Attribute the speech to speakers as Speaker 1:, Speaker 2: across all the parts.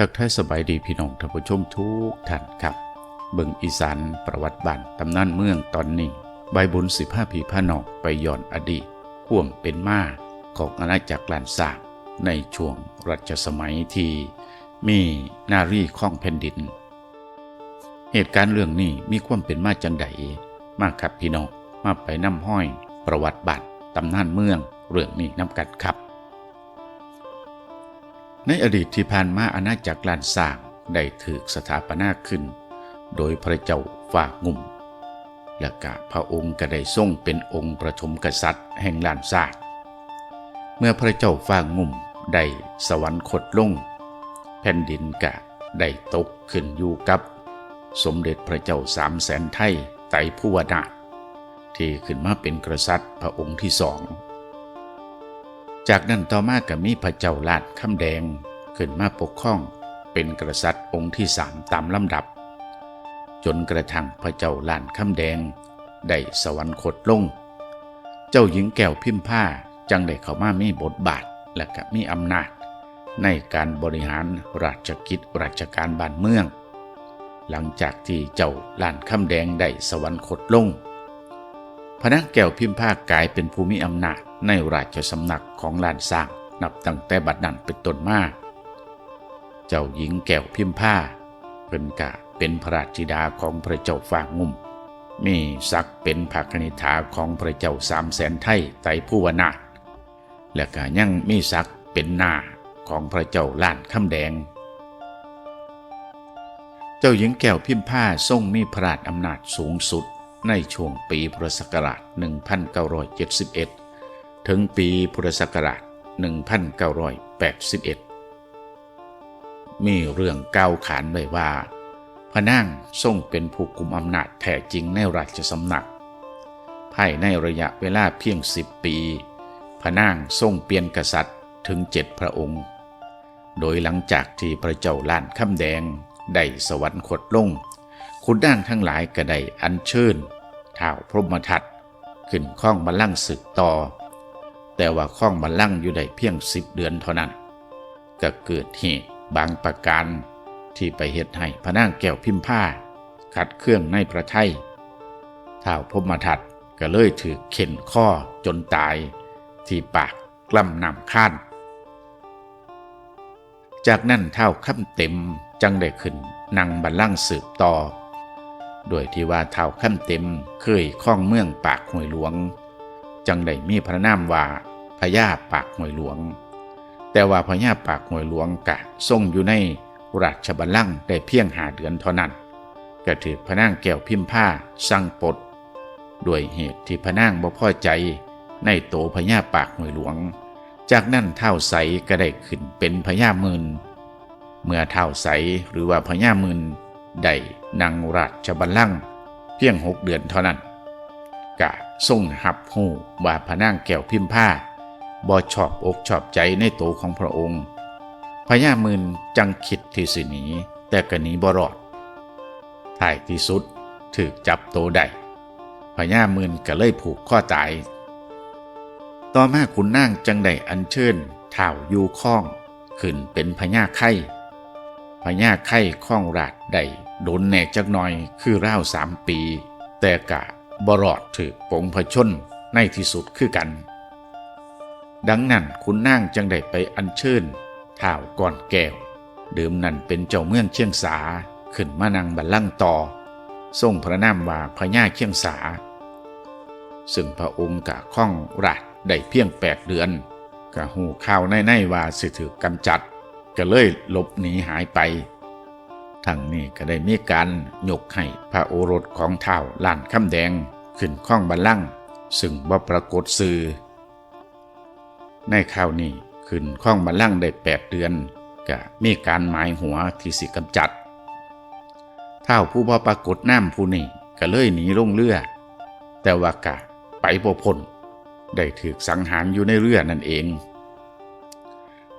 Speaker 1: ทักทายสบายดีพี่น้องท่านผู้ชมทุกท่านครับ เบิ่งอีสานประวัติบ้านตำนานเมืองตอนนี้ ใบบุญสิบห้าผีพระนอกไปย้อนอดีตพ่วงเป็นมาของอาณาจักรลานสาในช่วงรัชสมัยที่มีนารีข้องแผ่นดิน เหตุการณ์เรื่องนี้มีความเป็นมาจังใดมากครับพี่น้องมาไปน้ำห้อย ประวัติบัตรตำนานเมืองเรื่องนี้น้ำกัดครับ ในอดีตที่ผ่านมาอาณาจักรลานสร้างได้ถือสถาปนาขึ้น โดยพระเจ้าฝากงุ่ม และกะพระองค์ก็ได้ทรงเป็นองค์ประชมกษัตริย์แห่งลานสร้างเมื่อพระเจ้าฝากงุ่มได้สวรรคตลง แผ่นดินกะได้ตกขึ้นอยู่กับ สมเด็จพระเจ้าสามแสนไทยไตผู้วนาที่ขึ้นมาเป็นกษัตริย์พระองค์ที่สอง จากนั้นต่อมาก็มีพระเจ้าลาดคำแดงขึ้นมาปกครอง เป็นกษัตริย์องค์ที่สามตามลำดับ จนกระทั่งพระเจ้าลานคำแดง ได้สวรรคตลง เจ้าหญิงแก้วพิมพ์ผ้าจังได้เข้ามามีบทบาทและก็มีอำนาจ ในการบริหารราชกิจราชการบ้านเมือง หลังจากที่เจ้าลานคำแดงได้สวรรคตลง พระนางแก้วพิมพ์ภากลายเป็นภูมิอำนาจ ในราชสำนักของลานสร้างนับตั้งแต่บัดนั้นเป็นต้นมา เจ้าหญิงแก้วพิมพ์ผ้าเป็นกะเป็นพระราชธิดาของพระเจ้าฝากงุ่ม มีศักเป็นภาคณิธาของพระเจ้าสามแสนไทยไตผู้วนาถและก็ยังมีศักเป็นนาของพระเจ้าล้านคำแดง เจ้าหญิงแก้วพิมพ์ผ้าทรงมีพระราชอำนาจสูงสุดในช่วงปีพุทธศักราช 1971 ถึงปีพุทธศักราช 1981 มีเรื่องก้าวขานไว้ว่า พระนางทรงเป็นผู้กุมอำนาจแท้จริงในราชสำนัก ภายในระยะเวลาเพียงสิบปี พระนางทรงเปลี่ยนกษัตริย์ถึงเจ็ดพระองค์ โดยหลังจากที่พระเจ้าล้านคำแดงได้สวรรคตลงคุณด่างทั้งหลายก็ได้อัญเชิญท้าวพรหมทัตขึ้นข้องบัลลังศึกต่อ แต่ว่าข้องบัลลังก์อยู่ได้เพียงสิบเดือนเท่านั้น ก็เกิดเหตุบางประการที่ไปเหตุให้พระนางแก้วพิมพ์ผ้าขัดเครื่องในพระไทยท้าวพรหมทัตก็เลยถือเข็นข้อจนตาย ที่ปากกล้ำนำข้าน จากนั้นเท่าค่ำเต็มจังได้ขึ้นนั่งบัลลังก์สืบต่อ โดยที่ว่าเท่าค่ำเต็มเคยข้องเมืองปากห้วยหลวง จังได้มีพระนามว่าพญาปากห้วยหลวง แต่ว่าพญาปากห้วยหลวงกะทรงอยู่ในราชบัลลังก์ได้เพียงหาเดือนเท่านั้นก็ถือพระนางแก้วพิมพ์ผ้าสั่งปลดด้วยเหตุที่พระนางบ่พอใจในโตพญาปากห้วยหลวง จากนั้นเท่าใสก็ได้ขึ้นเป็นพญามืนเมื่อเท่าใสหรือว่าพญามืนได้นั่งราชบัลลังก์เพียงหกเดือนเท่านั้นกะ ทรงหับหูว่าพระนางแก้วพิมพ์ผ้าบ่ชอบอกชอบใจในโตของพระองค์พญามืนจังคิดที่สิหนีแต่ก็หนีบ่รอดท้ายที่สุดถูกจับโตได้พญามืนก็เลยผูกข้อตาย ต่อมาขุนนางจังได้อัญเชิญท้าวยูข้องขึ้นเป็นพญาไข่พญาไข่ข้องราดได้โดนแหนจักหน่อยคือราวสามปี แต่กะ บรอดถือปงพชนในที่สุดคือกัน ดังนั้นขุนนางจังได้ไปอัญเชิญท้าวก่อนแก้วเดิมนั่นเป็นเจ้าเมืองเชียงสาขึ้นมานั่งบัลลังก์ต่อ ทรงพระนามว่าพญาเชียงสา ซึ่งพระองค์กะข้องราดได้เพียงแปดเดือนกะหูข่าวในๆว่าสิถือกำจัด ก็เลยหลบหนีหายไป ทั้งนี้ก็ได้มีการยกให้พระโอรสของเท่าล้านคำแดง ขึ้นข้องบัลลังก์ซึ่งบ่ปรากฏสื่อ ในข่าวนี้ขึ้นข้องบัลลังก์ได้แปดเดือนก็มีการหมายหัวที่สิกำจัด เท่าผู้บ่ปรากฏน้ำผู้นี้ก็เลยหนีลงเรือ แต่ว่ากะไปบ่พ้นได้ถูกสังหารอยู่ในเรือนั่นเอง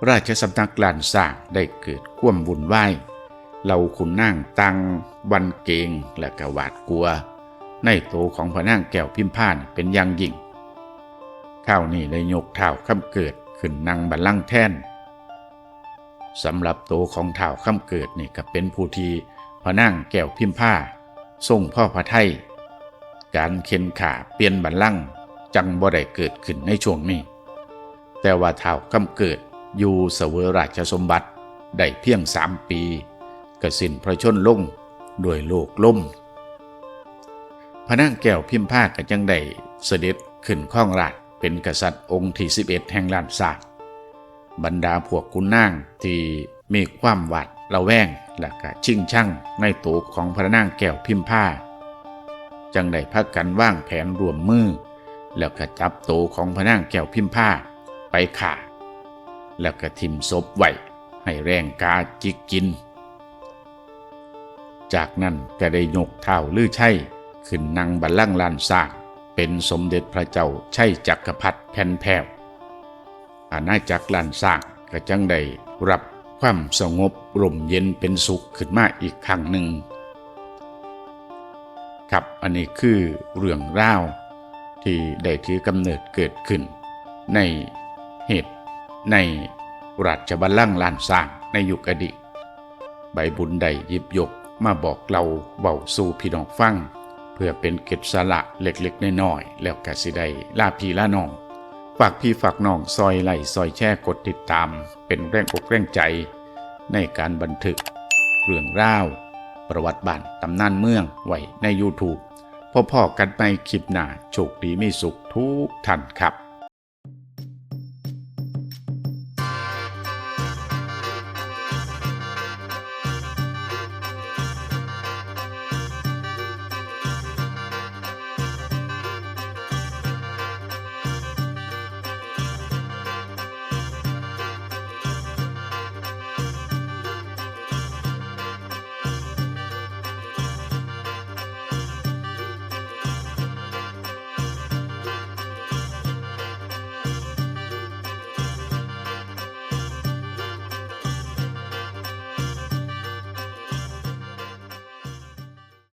Speaker 1: ราชสำนักลานสร้างได้เกิดควมวุ่นวาย เราขุนนางตังวันเกงและกะหวาดกลัว ในโตของพระนางแก้วพิมพานเป็นอย่างยิ่งข้าวนี่เลยยกเท้าคำเกิดขึ้นนั่งบัลลังก์แท่นสำหรับโตวของเท่าค่ำเกิดนี่ก็เป็นผู้ที่พระนั่งแก้วพิมพ์ผ้าทรงพ่อพระไทยการเข็นขาเปลี่ยนบัลลังก์จังบ่ได้เกิดขึ้นในช่วงนี้ แต่ว่าเท่าค่ำเกิดอยู่เสวยราชสมบัติได้เพียงสามปี กสิ้นพระชนลงด้วยโลกล่มพระนางแก้วพิมพ์ผ้าก็จังได้เสด็จขึ้นข้องราชเป็นกษัตริย์องค์ที่ 11 แห่งลานศาสตร์บรรดาพวกคุณนางที่มีความหวาดระแวงและก็ชิงช่างในตัวของพระนางแก้วพิมพ์ผ้าจังได้พักกันว่างแผนรวมมือ แล้วก็จับโตวของพระนางแก้วพิมพ์ผ้าไปข่า แล้วก็ทิมศพไว้ให้แรงกาจิกกิน จากนั้นก็ได้ยกเท้าลือชัยขึ้นนั่งบัลลังก์ลานสร้างเป็นสมเด็จพระเจ้าชัยจักรพรรดิแผ่นแผ่วอาณาจักรลานสร้างก็จังได้รับความสงบร่มเย็นเป็นสุขขึ้นมาอีกครั้งหนึ่งครับอันนี้คือเรื่องราวที่ได้ถือกำเนิดเกิดขึ้น ในเหตุในราชบัลลังก์ลานสร้างในยุคอดีตใบบุญใดหยิบยก มาบอกเราเบาสู่พี่น้องฟัง เพื่อเป็นเก็บสาระเล็กๆน้อยๆแล้วกสิได้ลาพี่ลาน้อง ฝากพี่ฝากน้องซอยไหลซอยแช่กดติดตาม เป็นแรงอกแรงใจ ในการบันทึก เรื่องราวประวัติบ้านตำนานเมืองไว้ใน YouTube พ่อๆกันไปคลิปหน้าโชคดีมีสุขทุกท่านครับ